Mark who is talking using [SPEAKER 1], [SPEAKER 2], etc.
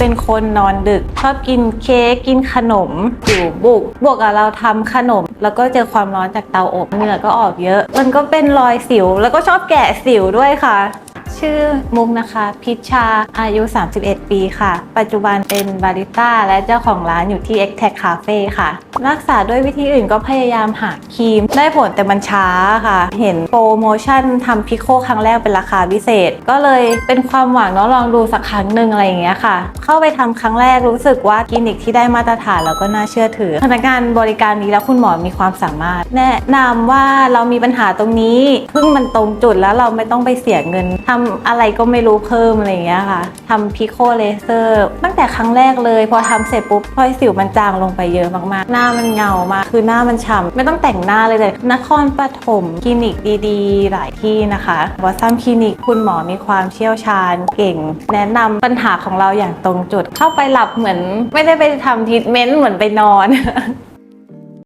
[SPEAKER 1] เป็นคนนอนดึกชอบกินเค้กกินขนมสิวบุก บวกกับเราทำขนม แล้วก็เจอความร้อนจากเตาอบเหงื่อก็ออกเยอะ มันก็เป็นรอยสิว แล้วก็ชอบแกะสิวด้วยค่ะ ชื่อมุกนะคะ พิชชาอายุ 31 ปีค่ะ ปัจจุบันเป็นบาริต้าและเจ้าของร้านอยู่ที่ x t a c Cafe ค่ะ รักษาด้วยวิธีอื่นก็พยายามหาครีม ได้ผลแต่มันช้าค่ะ เห็นโปรโมชั่นทำพิโคครั้งแรกเป็นราคาพิเศษ ก็เลยเป็นความหวังเนาะลองดูสักครั้งหนึ่งอะไรอย่างเงี้ยค่ะ เข้าไปทำครั้งแรกรู้สึกว่าคลินิกที่ได้มาตรฐานแล้วก็น่าเชื่อถือ พนักงานบริการดีแล้วคุณหมอมีความสามารถ แนะนำว่าเรามีปัญหาตรงนี้เพึ่งมันตรงจุดแล้วเราไม่ต้องไปเสียเงินทำอะไรก็ไม่รู้เพิ่มอะไรอย่างเงี้ยค่ะทำพิโคเลเซอร์ตั้งแต่ครั้งแรกเลย พอทำเสร็จปุ๊บรอยสิวมันจางลงไปเยอะมากๆ หน้ามันเงามากคือหน้ามันฉ่ำไม่ต้องแต่งหน้าเลยแต่นครปฐมคลินิกดีๆ หลายที่นะคะวอซัมคลินิกคุณหมอมีความเชี่ยวชาญเก่ง แนะนำปัญหาของเราอย่างตรงจุด เข้าไปหลับเหมือน ไม่ได้ไปทำทรีทเมนต์เหมือนไปนอน